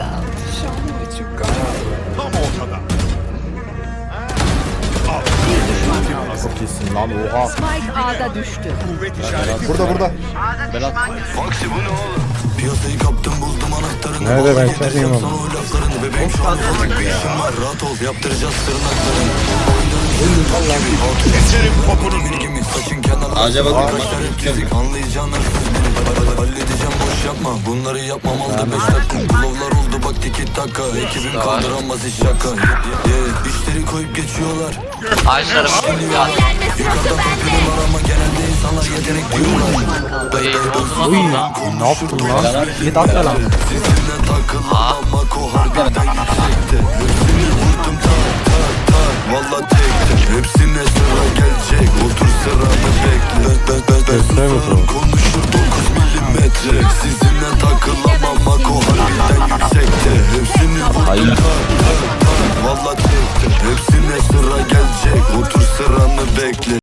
Sağ ol. Tam ortada. Çok iyisin lan oha. Spike A'da düştü. Burada burada. Foxy bu ne oğlum? Piyasayı kaptım buldum anahtarını Nerede ben Getireceğim çekeyim sana o laflarını Bebeğim şu an ufak bir işim var Rahat ol yaptıracağız tırnaklarını Keserim popunu. Bilgimi saçın kenarları Acaba Kaşlar bakma. hep çizik Anlayacağın hırsız benim Halledeceğim boş yapma Bunları yapmam aldı beş dakika Bulovlar tiki taka Ekibim kaldıramaz iş şaka. Yeah. İşleri koyup geçiyorlar. Ağaçlarım. Yukarıda torpilim var ama genelde insanlar yetenek diyorlar Uy, Uy ne yaptın lan? Git at lan. Sizinle takılamam Mako harbiden. yüksekte Hepsini vurdum tak tak tak Valla tekte Hepsine sıra gelecek. Otur sıranı bekle. Ben ben ben ben. Konuşur 9 milimetre. Sizinle takılamam